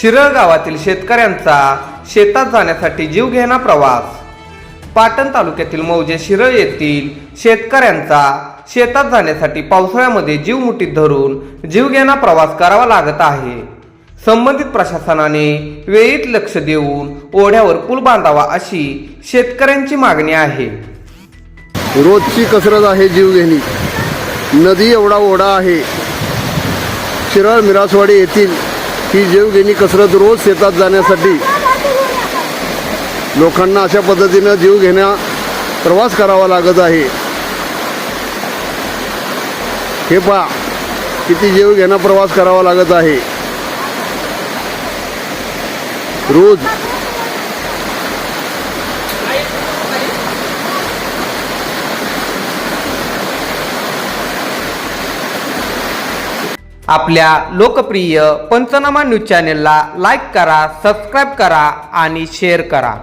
शिरळ गावातील शेतकऱ्यांचा शेतात जाण्यासाठी जीवघेणा प्रवास. पाटण तालुक्यातील मौजे शिरळ येथील शेतकऱ्यांचा शेतात जाण्यासाठी पावसाळ्यामध्ये जीव मुठीत धरून जीवघेणा प्रवास करावा लागत आहे. संबंधित प्रशासनाने वेळीत लक्ष देऊन ओढ्यावर पूल बांधावा अशी शेतकऱ्यांची मागणी आहे. रोजची कसरत आहे जीवघेणी नदी एवढा ओढा आहे. शिरळ मिरासवाडी येथील ही जीवघेणी कसरत रोज शेतात जाण्यासाठी लोकांना अशा पद्धतीनं जीव घेण्या प्रवास करावा लागत आहे. हे पहा किती जीव घेणा प्रवास करावा लागत आहे. रोज आपल्या लोकप्रिय पंचनामा न्यूज चॅनेलला लाईक करा सबस्क्राईब करा आणि शेअर करा.